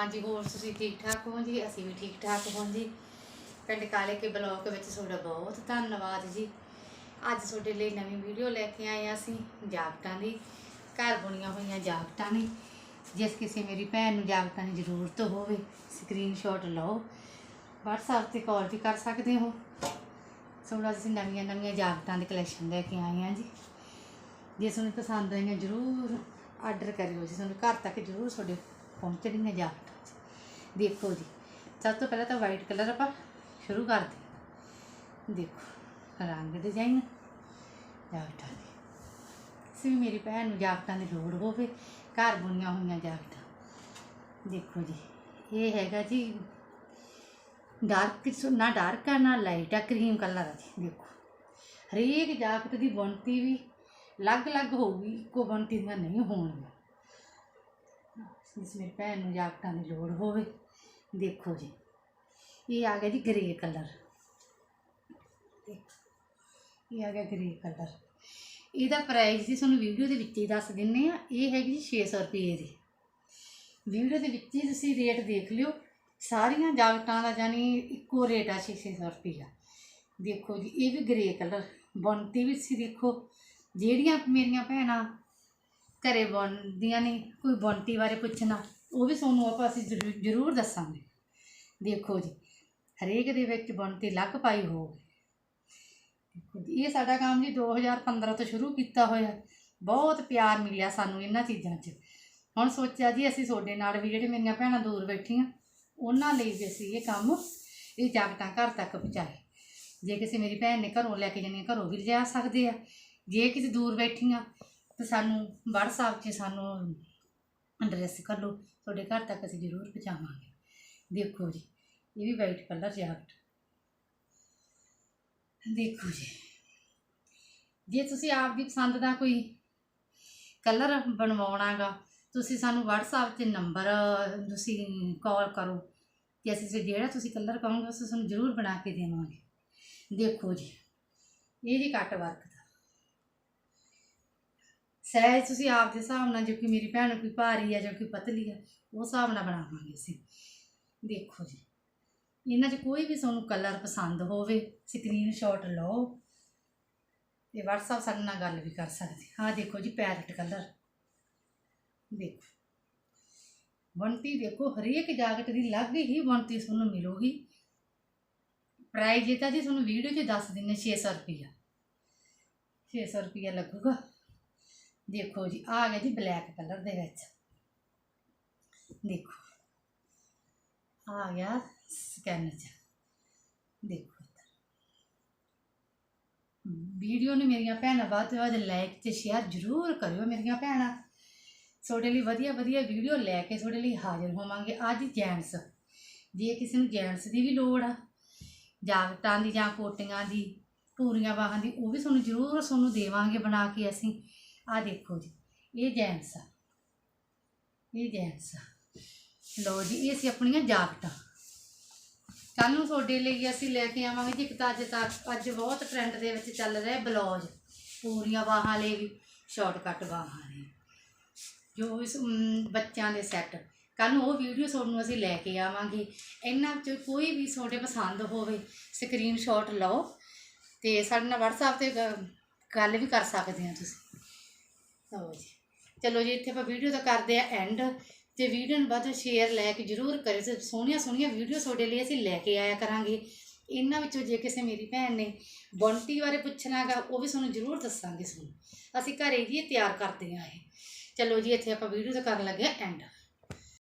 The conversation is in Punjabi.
ਹਾਂਜੀ, ਹੋਰ ਤੁਸੀਂ ਠੀਕ ਠਾਕ ਹੋ ਜੀ? ਅਸੀਂ ਵੀ ਠੀਕ ਠਾਕ ਹੋ ਜੀ। ਪਿੰਡ ਕਾਲੇ ਕੇ ਬਲੌਕ ਵਿੱਚ ਤੁਹਾਡਾ ਬਹੁਤ ਧੰਨਵਾਦ ਜੀ। ਅੱਜ ਤੁਹਾਡੇ ਲਈ ਨਵੀਂ ਵੀਡੀਓ ਲੈ ਕੇ ਆਏ ਹਾਂ ਅਸੀਂ ਜਾਕਟਾਂ ਦੀ। ਘਰ ਬੁਣੀਆਂ ਹੋਈਆਂ ਜਾਕਟਾਂ ਨੇ। ਜਿਸ ਕਿਸੇ ਮੇਰੀ ਭੈਣ ਨੂੰ ਜਾਕਟਾਂ ਦੀ ਜ਼ਰੂਰਤ ਹੋਵੇ ਸਕਰੀਨਸ਼ਾਟ ਲਓ। WhatsApp ਤੇ ਕਾਲ ਵੀ ਕਰ ਸਕਦੇ ਹੋ। ਥੋੜਾ ਅਸੀਂ ਨਵੀਆਂ ਨਵੀਆਂ ਜਾਕਟਾਂ ਦੇ ਕਲੈਕਸ਼ਨ ਲੈ ਕੇ ਆਏ ਹਾਂ ਜੀ। ਜੇ ਤੁਹਾਨੂੰ ਪਸੰਦ ਆਈਆਂ, ਜ਼ਰੂਰ ਆਰਡਰ ਕਰਿਓ ਜੀ। ਤੁਹਾਨੂੰ ਘਰ ਤੱਕ ਜ਼ਰੂਰ ਤੁਹਾਡੇ ਪਹੁੰਚਣਗੀਆਂ ਜਾਕਟਾਂ ਜੀ ਦੇਖੋ ਜੀ, ਸਭ ਤੋਂ ਪਹਿਲਾਂ ਤਾਂ ਵਾਈਟ ਕਲਰ ਆਪਾਂ ਸ਼ੁਰੂ ਕਰਦੇ ਦੇਖੋ, ਰੰਗ ਡਿਜ਼ਾਈਨ ਜਾਗਟਾਂ ਦੀ। ਕਿਸੇ ਵੀ ਮੇਰੀ ਭੈਣ ਨੂੰ ਜਾਗਟਾਂ ਦੀ ਲੋੜ ਹੋਵੇ, ਘਰ ਬੁਣੀਆਂ ਹੋਈਆਂ ਜਾਗਟਾਂ ਦੇਖੋ ਜੀ, ਇਹ ਹੈਗਾ ਜੀ ਡਾਰਕ ਨਾ ਡਾਰਕ ਆ, ਨਾ ਲਾਈਟ ਆ ਕਰੀਮ ਕਲਰ ਆ ਜੀ, ਦੇਖੋ। ਹਰੇਕ ਜਾਗਟ ਦੀ ਬੁਣਤੀ ਵੀ ਅਲੱਗ-ਅਲੱਗ ਹੋਊਗੀ, ਇੱਕੋ ਬੁਣਤੀ ਦੀਆਂ ਨਹੀਂ ਹੋਣਗੀਆਂ। ਜਿਸ ਮੇਰੀ ਭੈਣ ਨੂੰ ਜਾਕਟਾਂ ਦੀ ਲੋੜ ਹੋਵੇ, ਦੇਖੋ ਜੀ। ਇਹ ਆ ਗਿਆ ਜੀ ਗ੍ਰੇ ਕਲਰ ਇਹ ਆ ਗਿਆ ਗ੍ਰੇ ਕਲਰ ਇਹਦਾ ਪ੍ਰਾਈਸ ਜੀ ਤੁਹਾਨੂੰ ਵੀਡੀਓ ਦੇ ਵਿੱਚ ਹੀ ਦੱਸ ਦਿੰਨੇ ਆ, ਇਹ ਹੈਗੀ ਜੀ 600 ਰੁਪਏ ਦੀ। ਵੀਡੀਓ ਦੇ ਵਿੱਚ ਹੀ ਤੁਸੀਂ ਰੇਟ ਦੇਖ ਲਿਓ, ਸਾਰੀਆਂ ਜਾਕਟਾਂ ਦਾ ਜਾਨੀ ਇੱਕੋ ਰੇਟ ਆ 600 ਰੁਪਈਆ ਦੇਖੋ ਜੀ, ਇਹ ਵੀ ਗ੍ਰੇ ਕਲਰ ਬੁਣਤੀ ਵੀ ਤੁਸੀਂ ਦੇਖੋ, ਜਿਹੜੀਆਂ ਮੇਰੀਆਂ ਭੈਣਾਂ ਘਰੇ ਬਣਦੀਆਂ ਨੇ, ਕੋਈ ਬੁਣਤੀ ਬਾਰੇ ਪੁੱਛਣਾ, ਉਹ ਵੀ ਤੁਹਾਨੂੰ ਆਪਾਂ ਅਸੀਂ ਜ਼ਰੂ- ਜ਼ਰੂਰ ਦੱਸਾਂਗੇ। ਦੇਖੋ ਜੀ, ਹਰੇਕ ਦੇ ਵਿੱਚ ਬੁਣਤੀ ਲੱਗ ਪਾਈ ਹੋਵੇ। ਦੇਖੋ ਜੀ, ਇਹ ਸਾਡਾ ਕੰਮ ਜੀ 2015 ਤੋਂ ਸ਼ੁਰੂ ਕੀਤਾ ਹੋਇਆ। ਬਹੁਤ ਪਿਆਰ ਮਿਲਿਆ ਸਾਨੂੰ ਇਹਨਾਂ ਚੀਜ਼ਾਂ 'ਚ। ਹੁਣ ਸੋਚਿਆ ਜੀ ਅਸੀਂ ਤੁਹਾਡੇ ਨਾਲ ਵੀ ਜਿਹੜੇ ਮੇਰੀਆਂ ਭੈਣਾਂ ਦੂਰ ਬੈਠੀਆਂ, ਉਹਨਾਂ ਲਈ ਵੀ ਅਸੀਂ ਇਹ ਕੰਮ ਇਹ ਜਾਗਟਾਂ ਘਰ ਤੱਕ ਪਹੁੰਚਾਏ। ਜੇ ਕਿਸੇ ਮੇਰੀ ਭੈਣ ਨੇ ਘਰੋਂ ਲੈ ਕੇ ਜਾਣੀਆਂ, ਘਰੋਂ ਵੀ ਲਿਜਾ ਸਕਦੇ ਆ। ਜੇ ਕਿਸੇ ਦੂਰ ਬੈਠੀਆਂ ਤਾਂ ਸਾਨੂੰ WhatsApp 'ਚ ਸਾਨੂੰ ਐਡਰੈਸ ਕਰ ਲਓ। ਤੁਹਾਡੇ ਘਰ ਤੱਕ ਅਸੀਂ ਜ਼ਰੂਰ ਪਹੁੰਚਾਵਾਂਗੇ। ਦੇਖੋ ਜੀ, ਇਹ ਵੀ ਵਾਈਟ ਕਲਰ ਜੈਕਟ ਦੇਖੋ ਜੀ, ਜੇ ਤੁਸੀਂ ਆਪ ਦੀ ਪਸੰਦ ਦਾ ਕੋਈ ਕਲਰ ਬਣਵਾਉਣਾਗਾ, ਤੁਸੀਂ ਸਾਨੂੰ WhatsApp ਤੇ ਨੰਬਰ ਤੁਸੀਂ ਕਾਲ ਕਰੋ ਤੇ ਅਸੀਂ ਫਿਰ ਜਿਹੜਾ ਤੁਸੀਂ ਕਲਰ ਕਹੋਗੇ, ਅਸੀਂ ਤੁਹਾਨੂੰ ਜ਼ਰੂਰ ਬਣਾ ਕੇ ਦੇਵਾਂਗੇ। ਦੇਖੋ ਜੀ, ਇਹ ਜੀ ਕੱਟ ਵਰਕ ਦਾ ਤੁਸੀਂ ਆਪ ਦੇ ਹਿਸਾਬ ਨਾਲ ਜੋ ਕਿ ਮੇਰੀ ਭੈਣ ਕੋਈ ਭਾਰੀ ਆ ਜੋ ਕਿ ਪਤਲੀ ਆ, ਉਹ ਹਿਸਾਬ ਨਾਲ ਬਣਾਵਾਂਗੇ ਅਸੀਂ। ਦੇਖੋ ਜੀ, ਇਹਨਾਂ 'ਚ ਕੋਈ ਵੀ ਤੁਹਾਨੂੰ ਕਲਰ ਪਸੰਦ ਹੋਵੇ ਸਕਰੀਨਸ਼ਾਟ ਲਓ ਤੇ WhatsApp ਸਾਡੇ ਨਾਲ ਗੱਲ ਵੀ ਕਰ ਸਕਦੇ। ਹਾਂ ਦੇਖੋ ਜੀ ਪੈਰਟ ਕਲਰ ਦੇਖੋ ਬੰਟੀ ਦੇਖੋ, ਹਰੇਕ ਜਾਕਟ ਦੀ ਅਲੱਗ ਹੀ ਬੰਟੀ ਤੁਹਾਨੂੰ ਮਿਲੂਗੀ। ਪ੍ਰਾਈਜ਼ ਇਹ ਤਾਂ ਜੀ ਤੁਹਾਨੂੰ ਵੀਡੀਓ 'ਚ ਦੱਸ ਦਿੰਨੇ 600 ਰੁਪਈਆ। 600 ਰੁਪਈਆ ਲੱਗੂਗਾ। ਦੇਖੋ ਜੀ, ਆ ਗਿਆ ਜੀ ਬਲੈਕ ਕਲਰ ਦੇ ਵਿੱਚ। ਦੇਖੋ, ਆ ਗਿਆ ਸਕੈਨਰ 'ਚ। ਦੇਖੋ ਵੀਡੀਓ ਨੂੰ ਮੇਰੀਆਂ ਭੈਣਾਂ ਵੱਧ ਤੋਂ ਵੱਧ ਲਾਈਕ ਤੇ ਸ਼ੇਅਰ ਜ਼ਰੂਰ ਕਰਿਓ ਮੇਰੀਆਂ ਭੈਣਾਂ। ਤੁਹਾਡੇ ਲਈ ਵਧੀਆ ਵਧੀਆ ਵੀਡੀਓ ਲੈ ਕੇ ਤੁਹਾਡੇ ਲਈ ਹਾਜ਼ਰ ਹੋਵਾਂਗੇ ਅੱਜ ਜੈਂਟਸ। ਜੇ ਕਿਸੇ ਨੂੰ ਜੈਂਟਸ ਦੀ ਵੀ ਲੋੜ ਆ, ਜਾਕਟਾਂ ਦੀ ਜਾਂ ਕੋਟੀਆਂ ਦੀ ਪੂਰੀਆਂ ਬਾਹਾਂ ਦੀ, ਉਹ ਵੀ ਤੁਹਾਨੂੰ ਜ਼ਰੂਰ ਤੁਹਾਨੂੰ ਦੇਵਾਂਗੇ ਬਣਾ ਕੇ ਅਸੀਂ। ਆ ਦੇਖੋ ਜੀ, ਇਹ ਜੈਂਟਸ ਆ। ਇਹ ਜੈਂਟਸ ਆ। ਲਓ ਜੀ, ਇਹ ਸੀ ਆਪਣੀਆਂ ਜਾਕਟਾਂ। ਕੱਲ ਨੂੰ ਤੁਹਾਡੇ ਲਈ ਅਸੀਂ ਲੈ ਕੇ ਆਵਾਂਗੇ ਜੀ, ਇੱਕ ਤਾਂ ਅੱਜ ਤੱਕ ਅੱਜ ਬਹੁਤ ਟ੍ਰੈਂਡ ਦੇ ਵਿੱਚ ਚੱਲ ਰਿਹਾ ਬਲੌਜ। ਪੂਰੀਆਂ ਬਾਹਾਂ ਲਈ ਵੀ ਸ਼ਾਰਟਕਟ ਬਾਹਾਂ ਲਈ। ਜੋ ਇਸ ਬੱਚਿਆਂ ਦੇ ਸੈੱਟ ਕੱਲ ਨੂੰ ਉਹ ਵੀਡੀਓ ਤੁਹਾਨੂੰ ਅਸੀਂ ਲੈ ਕੇ ਆਵਾਂਗੇ। ਇਹਨਾਂ 'ਚ ਕੋਈ ਵੀ ਤੁਹਾਡੇ ਪਸੰਦ ਹੋਵੇ ਸਕਰੀਨਸ਼ਾਟ ਲਓ ਤੇ ਸਾਡੇ ਨਾਲ WhatsApp ਤੇ ਗੱਲ ਵੀ ਕਰ ਸਕਦੇ ਆ ਤੁਸੀਂ। ਲਓ ਜੀ ਚਲੋ ਜੀ, ਇੱਥੇ ਆਪਾਂ ਵੀਡੀਓ ਦਾ ਕਰਦੇ ਆ ਐਂਡ ਤੇ ਵੀਡੀਓ ਨੂੰ ਵੱਧ ਸ਼ੇਅਰ ਲੈ ਕੇ ਜਰੂਰ ਕਰਿਓ, ਤੇ ਸੋਹਣੀਆਂ ਸੋਹਣੀਆਂ ਵੀਡੀਓ ਤੁਹਾਡੇ ਲਈ ਅਸੀਂ ਲੈ ਕੇ ਆਇਆ ਕਰਾਂਗੇ। ਇਹਨਾਂ ਵਿੱਚੋਂ ਜੇ ਕਿਸੇ ਮੇਰੀ ਭੈਣ ਨੇ ਬੌਂਟੀ ਬਾਰੇ ਪੁੱਛਣਾਗਾ ਉਹ ਵੀ ਤੁਹਾਨੂੰ ਜਰੂਰ ਦੱਸਾਂਗੇ ਤੁਹਾਨੂੰ ਅਸੀਂ ਘਰੇ ਹੀ ਇਹ ਤਿਆਰ ਕਰਦੇ ਆ ਇਹ। ਚਲੋ ਜੀ, ਇੱਥੇ ਆਪਾਂ ਵੀਡੀਓ ਦਾ ਕਰਨ ਲੱਗੇ ਐਂਡ